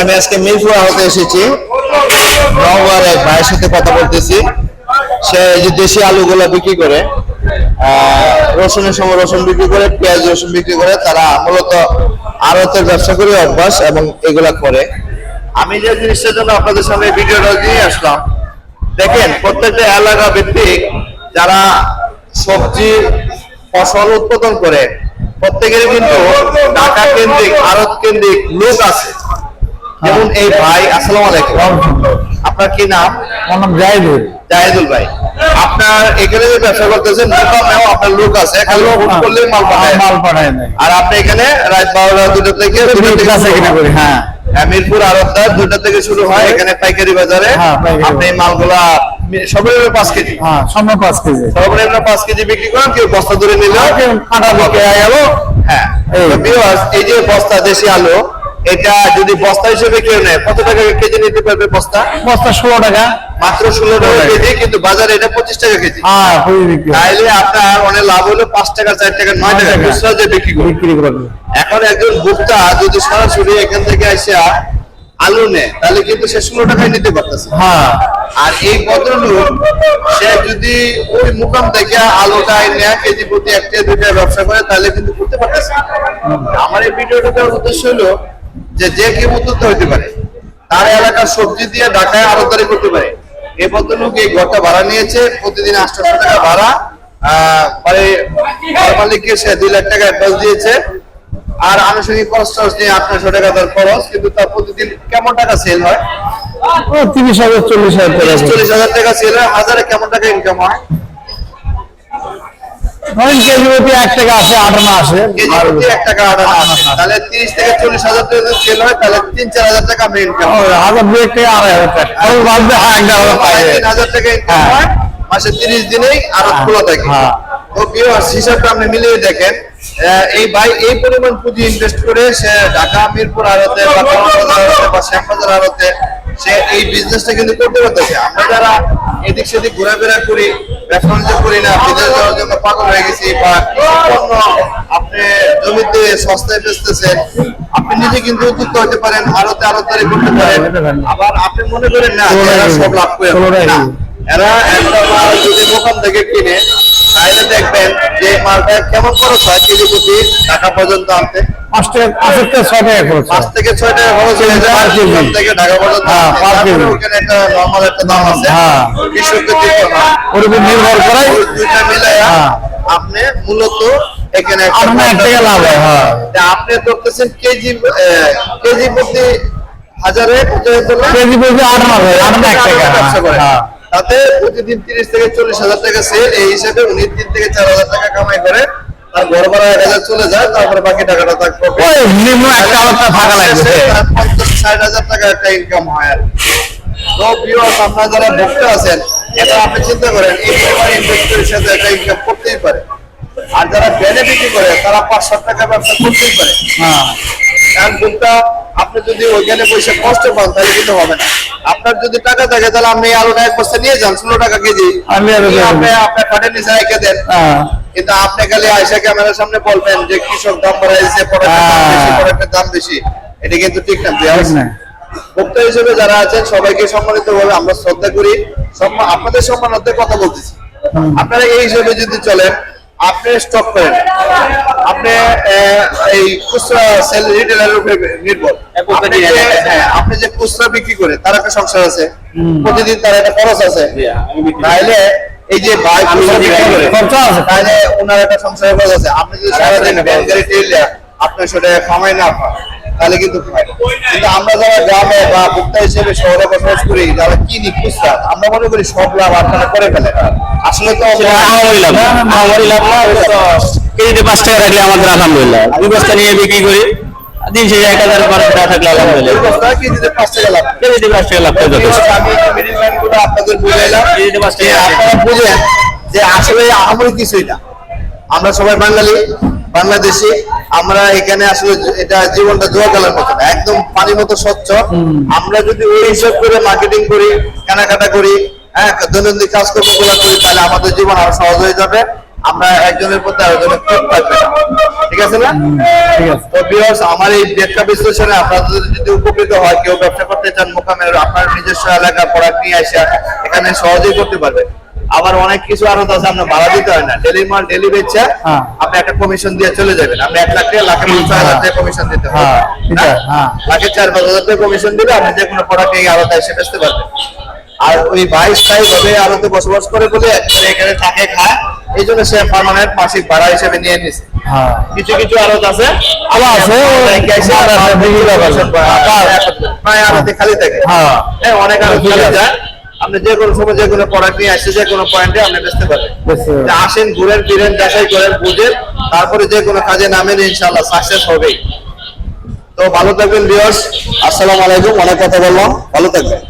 আমি আজকে মিরপুর হতে এসেছি। নওগাঁর এক ভাইয়ের সাথে কথা বলতেছি। সে যে দেশি আলুগুলো বিক্রি করে রসুনের সময় রসুন বিক্রি করে, পেঁয়াজ রসুন বিক্রি করে, তারা মূলত আড়তের ব্যবসা করে অভ্যাস এবং এগুলা করে। আমি যে জিনিসটার জন্য আপনাদের সামনে ভিডিওটা নিয়ে আসলাম, দেখেন, প্রত্যেকটা এলাকা ভিত্তিক যারা সবজি, ফসল উৎপাদন করে প্রত্যেকেরই কিন্তু ঢাকা কেন্দ্রিক আড়ত কেন্দ্রিক লোক আছে। যেমন এই ভাই আসসালামু আলাইকুম। আপনার কি নাম? আমার নাম জাহিদুল। জাহিদুল ভাই আপনার এখানে যে ব্যবসা করতেছেন মোকামেও আপনার লোক আছে। খালি ফোন করলেই মাল পাঠায়। মাল পাঠায় আর আপনি এখানে রাত বারোটা দুটো থেকে দুটো থেকে কাছে কিনা করি হ্যাঁ। হ্যাঁ, মিরপুর আড়তদার দুটা থেকে শুরু হয়। এখানে পাইকারি বাজারে হ্যাঁ, আপনি মালগুলা সর্বনিম্ন পাঁচ কেজি। হ্যাঁ সম্ভব পাঁচ কেজি। সর্বনিম্ন পাঁচ কেজি বিক্রি করেন কেউ বস্তা ধরে নিল কাঁটা বিক্রি গেল হ্যাঁ এই। তো viewers, এই যে বস্তা দেশি আলু এটা যদি বস্তা হিসেবে কেউ নেয় কত টাকা কেজি নিতে পারবে বস্তা? বস্তা ষোলো টাকা। মাত্র ষোলো টাকা। কেজি কিন্তু বাজারে এটা পঁচিশ টাকা কেজি। হ্যাঁ হয়। তাইলে আপনার অনেক লাভ হলো পাঁচ টাকা চার টাকা নয় টাকা টাকা। খুচরা যে বিক্রি বিক্রি করবে। এখন একজন ভোক্তা যদি সরাসরি এখান থেকে আসে আলু নেয় তাহলে কিন্তু সে ষোলো টাকায় নিতে পারতেছে। হ্যাঁ। আর এই ভদ্রলোক, সে যদি ওই মুকাম থেকে আলুটা নেয় কেজি প্রতি একটা দুইটা ব্যবসা করে, তাহলে কিন্তু করতে পারতেছে আমার এই ভিডিওটা দেওয়ার উদ্দেশ্য হলো যে যে কেউ উদ্যোক্তা হতে পারে, তার এলাকার সবজি দিয়ে ঢাকায় আড়তদারি করতে পারে। এই ভদ্রলোক এই ঘরটা ভাড়া নিয়েছে, প্রতিদিন আটশোশো টাকা ভাড়া মালিককে সে দুই লাখ টাকা অ্যাডভান্স দিয়েছে। আর আনুষঙ্গিক খরচ নিয়ে আঠারোশো টাকা তার খরচ, কিন্তু তার প্রতিদিন কেমন টাকা সেল হয়? তিরিশ হাজার চল্লিশ হাজার টাকা। চল্লিশ হাজার টাকা সেল হয় হাজারে কেমন টাকা ইনকাম হয়? ধরেন কেজি প্রতি এক টাকা আসে আটানা আসে। এক টাকা আটা আসে। তাহলে তিরিশ থেকে চল্লিশ হাজার টাকা সেল হয় তাহলে তিন চার হাজার টাকা ও, হাজার দুই টাকা আড়াই হাজার টাকা। আর বাদ দিয়ে হ্যাঁ একটা হাজার পাই তিন হাজার টাকা ইনকাম হ্যাঁ। হয় মাসে তিরিশ দিনেই আরও খোলা থাকে। হ্যাঁ। তো হিসাবটা আপনি মিলিয়ে দেখেন। এই ভাই এই পরিমাণ পুঁজি ইনভেস্ট করে সে ঢাকা মিরপুর আড়তে বা কক্সবাজার বা শ্যামবাজার আড়তে সে এই বিজনেসটা কিন্তু করতে পারতেছে। আমরা যারা এদিক সেদিক ঘোরাফেরা করি ব্যবসা বাণিজ্য করি না বিদেশ যাওয়ার জন্য পাগল হয়ে গেছি বা পণ্য আপনি জমিতে সস্তায় বেচতেছেন আপনি নিজে কিন্তু উদ্যুক্ত হতে পারেন আড়তে আড়তারি করতে পারেন। আবার আপনি মনে করেন না এরা সব লাভ করে এরা একটা যদি দোকান থেকে কিনে তাহলে দেখবেন যে মালটা কেমন খরচ হয় কেজি প্রতি টাকা পর্যন্ত আনতে পাঁচ টাকা ছয় টাকা খরচ পাঁচ থেকে ছয় টাকা খরচ হয়ে যায় পার থেকে ঢাকা পর্যন্ত হ্যাঁ, আনতে। পার তারপরে কেজি। ওখানে একটা নর্মাল একটা দাম আছে হ্যাঁ। কৃষককে দিতে ওর উপর নির্ভর করে দুইটা মিলাইয়া। আপনি মূলত এখানে আপনার এক টাকা লাভ হয় আপনি ধরতেছেন কেজি কেজি প্রতি হাজারে কেজি প্রতি আটানা হয় আটানা টাকা ব্যবসা করে। হ্যাঁ তাতে প্রতিদিন তিরিশ থেকে চল্লিশ হাজার টাকা সেল এই হিসাবে উনি তিন থেকে চার হাজার টাকা কামাই করে তার ঘর ভাড়া এক হাজার চলে যায় তারপরে বাকি টাকাটা তার নিম্ন একটা আলাদা থাকা লাগবে পঞ্চাশ ষাট হাজার টাকা একটা ইনকাম হয় আর। তো আপনারা যারা ভোক্তা আছেন এটা আপনি চিন্তা করেন এই পরিমাণ ইনভেস্ট করে সাথে একটা ইনকাম করতেই পারে। আর যারা বেনিফিটই করে তারা পাঁচশো টাকা ব্যবসা করতেই পারে। হ্যাঁ। কারণ কোনটা আপনি যদি ওইখানে পয়সা কষ্ট পান তাহলে কিন্তু হবে না। আপনার যদি টাকা থাকে তাহলে আপনি আলুটা এক বস্তা নিয়ে যান ষোলো টাকা কেজি। আমি। আপনি আপনার খাটের নিচে রেখে দেন। হ্যাঁ। কিন্তু আপনি খালি আয়সা ক্যামেরার সামনে বলবেন যে কৃষক দাম বাড়াইছে প্রোডাক্টের দাম বেশি হ্যাঁ। দাম বেশি। এটা কিন্তু ঠিক না। ভোক্তা হিসেবে যারা আছেন সবাইকে সম্মানিত ভাবে আমরা শ্রদ্ধা করি। সম্মান আপনাদের সম্মানার্থে কথা বলতেছি। আপনারা এই হিসেবে যদি চলেন আপনি স্টক করেন। আপনি এই খুচরা সেল রিটেলারের উপরে নির্ভর। আপনি যে হ্যাঁ, আপনি যে খুচরা বিক্রি করে তার একটা সংসার আছে। প্রতিদিন তার একটা খরচ আছে। তাহলে এই যে ভাই আছে। তাহলে ওনার একটা সংসারের খরচ আছে। আপনি যদি সারাদিন ব্যাংক গাড়ি টেলে আপনার সেটা কামাই না পান তাহলে কিন্তু কিন্তু আমরা যারা গ্রামে বা ভোক্তা হিসেবে শহরে বসবাস করি যারা কিনি খুচরা আমরা মনে করি সব লাভ আপনারা করে ফেলে আসলে তো আমারই লাভ। না আমারই লাভ না তো কেজিতে পাঁচ টাকা রাখলে আমাদের আলহামদুলিল্লাহ। দুই বস্তা নিয়ে বিক্রি করি দিন শেষে এক হাজার বারো টাকা থাকলে আলহামদুলিল্লাহ। কেজিতে পাঁচ টাকা লাভ। কেজিতে পাঁচ টাকা লাভ করে যথেষ্ট আমি মিডিলম্যানগুলো আপনাদের বুঝাইলাম কেজিতে পাঁচ যে টাকা আপনারা বুঝেন যে আসলে আহামরি কিছুই না। আমরা সবাই বাঙালি বাংলাদেশি। আমরা এখানে আসলে এটা জীবনটা জোয়াকালের মতো না একদম পানির মতো স্বচ্ছ। আমরা যদি ওই হিসাব করে মার্কেটিং করি কেনাকাটা করি হ্যাঁ দৈনন্দিন কাজকর্মগুলা করি তাহলে আমাদের জীবন আরও সহজ হয়ে যাবে। আমরা একজনের প্রতি আরেকজনের খুব থাকবে না। ঠিক আছে। না তো ভিউয়ার্স আমার এই ব্যাখ্যা বিশ্লেষণে আপনাদের যদি উপকৃত হয় কেউ ব্যবসা করতে চান মোকামের আপনার নিজস্ব এলাকা প্রোডাক্ট নিয়ে আসা এখানে সহজেই করতে পারবেন আবার অনেক কিছু আরও আছে আপনার ভাড়া দিতে হয় না। ডেলি মাল ডেলি বেচা হ্যাঁ। আপনি একটা কমিশন দিয়ে চলে যাবেন। আপনি এক লাখ টাকা লাখে পাঁচ হাজার টাকা কমিশন দিতে হবে। হ্যাঁ, হ্যাঁ। লাখে চার পাঁচ হাজার টাকা কমিশন দিলে আপনি যে কোনো প্রোডাক্ট এই আলাদা এসে বেচতে পারবেন। আর ওই ভাই স্থায়ী ভাবে আলোতে বসবাস করে বলে এখানে থাকে খায়। এই জন্য সে পার্মানেন্ট মাসিক ভাড়া হিসেবে নিয়ে নিছে। হ্যাঁ। কিছু কিছু আছে। আবার আছে, প্রায় আড়তে খালি থাকে। হ্যাঁ। হ্যাঁ অনেক খালি যায়। আপনি যে কোনো সময় যে কোনো প্রোডাক্ট নিয়ে আসছে যে কোনো পয়েন্টে আপনি বেচতে পারেন। পারবেন। আসেন ঘুরেন ফিরেন যাচাই করেন বুঝেন তারপরে যে কোনো কাজে নামেন ইনশাআল্লাহ সাকসেস হবেই। তো ভালো থাকবেন ভিউয়ার্স আসসালামু আলাইকুম। অনেক কথা বললাম। ভালো থাকবেন।